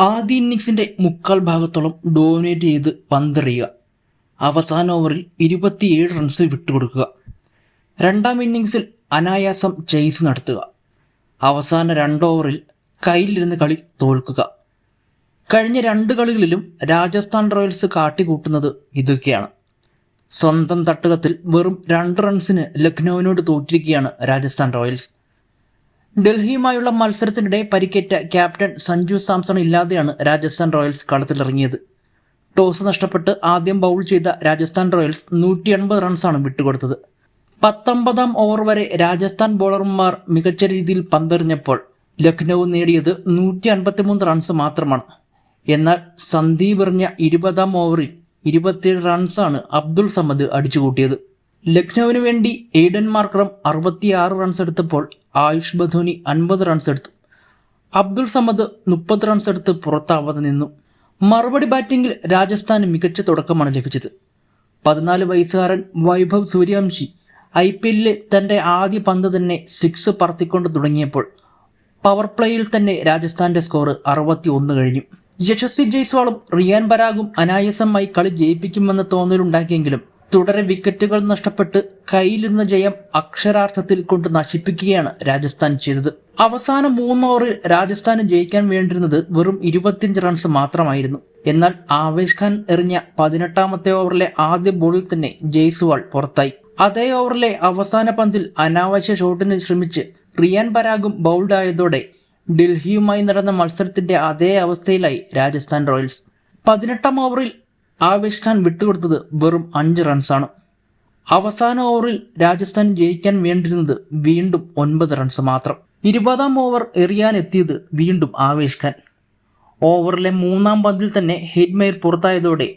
ആദ്യ ഇന്നിങ്സിന്റെ മുക്കാൽ ഭാഗത്തോളം ഡോമിനേറ്റ് ചെയ്ത് പന്തെറിയുക. അവസാന ഓവറിൽ ഇരുപത്തിയേഴ് റൺസ് വിട്ടുകൊടുക്കുക. രണ്ടാം ഇന്നിങ്സിൽ അനായാസം ചേസ് നടത്തുക. അവസാന രണ്ടോവറിൽ കയ്യിലിരുന്ന് കളി തോൽക്കുക. കഴിഞ്ഞ രണ്ട് കളികളിലും രാജസ്ഥാൻ റോയൽസ് കാട്ടിക്കൂട്ടുന്നത് ഇതൊക്കെയാണ്. സ്വന്തം തട്ടകത്തിൽ വെറും രണ്ട് റൺസിന് ലക്നൌവിനോട് തോറ്റിരിക്കുകയാണ് രാജസ്ഥാൻ റോയൽസ്. ഡൽഹിയുമായുള്ള മത്സരത്തിനിടെ പരിക്കേറ്റ ക്യാപ്റ്റൻ സഞ്ജു സാംസൺ ഇല്ലാതെയാണ് രാജസ്ഥാൻ റോയൽസ് കളത്തിലിറങ്ങിയത്. ടോസ് നഷ്ടപ്പെട്ട് ആദ്യം ബൗൾ ചെയ്ത രാജസ്ഥാൻ റോയൽസ് നൂറ്റി എൺപത് റൺസാണ് വിട്ടുകൊടുത്തത്. പത്തൊമ്പതാം ഓവർ വരെ രാജസ്ഥാൻ ബോളർമാർ മികച്ച രീതിയിൽ പന്തെറിഞ്ഞപ്പോൾ ലക്നൌ നേടിയത് നൂറ്റി അൻപത്തിമൂന്ന് റൺസ് മാത്രമാണ്. എന്നാൽ സന്ദീപ് എറിഞ്ഞ ഇരുപതാം ഓവറിൽ ഇരുപത്തിയേഴ് റൺസാണ് അബ്ദുൾ സമദ് അടിച്ചുകൂട്ടിയത്. ലക്നൌവിന് വേണ്ടി എയ്ഡൻ മാർക്കറം അറുപത്തിയാറ് റൺസ് എടുത്തപ്പോൾ ആയുഷ് ബധോനി അൻപത് റൺസ് എടുത്തു. അബ്ദുൾ സമദ് മുപ്പത് റൺസ് എടുത്ത് പുറത്താവാതെ നിന്നു. മറുപടി ബാറ്റിംഗിൽ രാജസ്ഥാന് മികച്ച തുടക്കമാണ് ലഭിച്ചത്. പതിനാല് വയസ്സുകാരൻ വൈഭവ് സൂര്യവംശി ഐ പി എല്ലിലെ തന്റെ ആദ്യ പന്ത് തന്നെ സിക്സ് പറത്തിക്കൊണ്ട് തുടങ്ങിയപ്പോൾ പവർ പ്ലേയിൽ തന്നെ രാജസ്ഥാന്റെ സ്കോർ അറുപത്തി ഒന്ന് കഴിഞ്ഞു. യശസ്വി ജയ്സ്വാളും റിയാൻ പരാഗും അനായാസമായി കളി ജയിപ്പിക്കുമെന്ന തോന്നലുണ്ടാക്കിയെങ്കിലും തുടരെ വിക്കറ്റുകൾ നഷ്ടപ്പെട്ട് കയ്യിലിരുന്ന ജയം അക്ഷരാർത്ഥത്തിൽ കൊണ്ട് നശിപ്പിക്കുകയാണ് രാജസ്ഥാൻ ചെയ്തത്. അവസാന മൂന്നോവറിൽ രാജസ്ഥാന് ജയിക്കാൻ വേണ്ടിയിരുന്നത് വെറും ഇരുപത്തിയഞ്ച് റൺസ് മാത്രമായിരുന്നു. എന്നാൽ ആവേശ് ഖാൻ എറിഞ്ഞ പതിനെട്ടാമത്തെ ഓവറിലെ ആദ്യ ബോളിൽ തന്നെ ജയ്സ്വാൾ പുറത്തായി. അതേ ഓവറിലെ അവസാന പന്തിൽ അനാവശ്യ ഷോട്ടിന് ശ്രമിച്ച് റിയാൻ പരാഗും ബൗൾഡായതോടെ ഡൽഹിയുമായി നടന്ന മത്സരത്തിന്റെ അതേ അവസ്ഥയിലായി രാജസ്ഥാൻ റോയൽസ്. പതിനെട്ടാം ഓവറിൽ ആവേശ് ഖാൻ വിട്ടുകൊടുത്തത് വെറും അഞ്ച് റൺസാണ് അവസാന ഓവറിൽ രാജസ്ഥാൻ ജയിക്കാൻ വേണ്ടിരുന്നത് വീണ്ടും ഒൻപത് റൺസ് മാത്രം. ഇരുപതാം ഓവർ എറിയാനെത്തിയത് വീണ്ടും ആവേശ് ഖാൻ. ഓവറിലെ മൂന്നാം പന്തിൽ തന്നെ ഹെഡ്മെയർ പുറത്തായതോടെ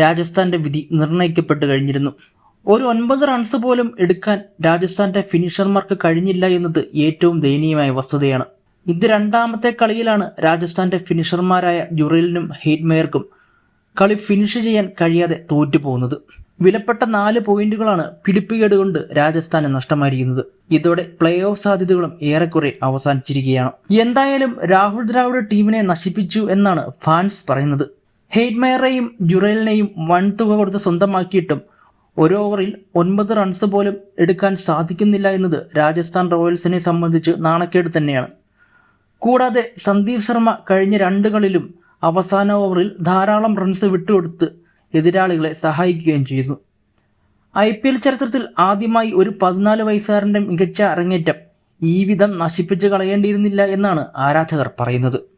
രാജസ്ഥാന്റെ വിധി നിർണയിക്കപ്പെട്ടു കഴിഞ്ഞിരുന്നു. ഒരു ഒൻപത് റൺസ് പോലും എടുക്കാൻ രാജസ്ഥാന്റെ ഫിനിഷർമാർക്ക് കഴിഞ്ഞില്ല എന്നത് ഏറ്റവും ദയനീയമായ വസ്തുതയാണ്. ഇത് രണ്ടാമത്തെ കളിയിലാണ് രാജസ്ഥാന്റെ ഫിനിഷർമാരായ ജുറേലിനും ഹെയ്റ്റ്മെയർക്കും കളി ഫിനിഷ് ചെയ്യാൻ കഴിയാതെ തോറ്റു തോറ്റുപോകുന്നത്. വിലപ്പെട്ട നാല് പോയിന്റുകളാണ് പിടിപ്പുകേട് കൊണ്ട് രാജസ്ഥാന് നഷ്ടമായിരിക്കുന്നത്. ഇതോടെ പ്ലേ ഓഫ് സാധ്യതകളും ഏറെക്കുറെ അവസാനിച്ചിരിക്കുകയാണ്. എന്തായാലും രാഹുൽ ദ്രാവിഡ് ടീമിനെ നശിപ്പിച്ചു എന്നാണ് ഫാൻസ് പറയുന്നത്. ഹെയ്റ്റ്മയറേയും ജുറേലിനെയും വൻ തുക കൊടുത്ത് സ്വന്തമാക്കിയിട്ടും ഒരു ഓവറിൽ ഒൻപത് റൺസ് പോലും എടുക്കാൻ സാധിക്കുന്നില്ല എന്നത് രാജസ്ഥാൻ റോയൽസിനെ സംബന്ധിച്ച് നാണക്കേട് തന്നെയാണ്. കൂടാതെ സന്ദീപ് ശർമ്മ കഴിഞ്ഞ രണ്ട് കളിലും അവസാന ഓവറിൽ ധാരാളം റൺസ് വിട്ടുകൊടുത്ത് എതിരാളികളെ സഹായിക്കുകയും ചെയ്തു. ഐ പി എൽ ചരിത്രത്തിൽ ആദ്യമായി ഒരു പതിനാല് വയസ്സുകാരന്റെ മികച്ച അരങ്ങേറ്റം ഈ വിധം നശിപ്പിച്ചു കളയേണ്ടിയിരുന്നില്ല എന്നാണ് ആരാധകർ പറയുന്നത്.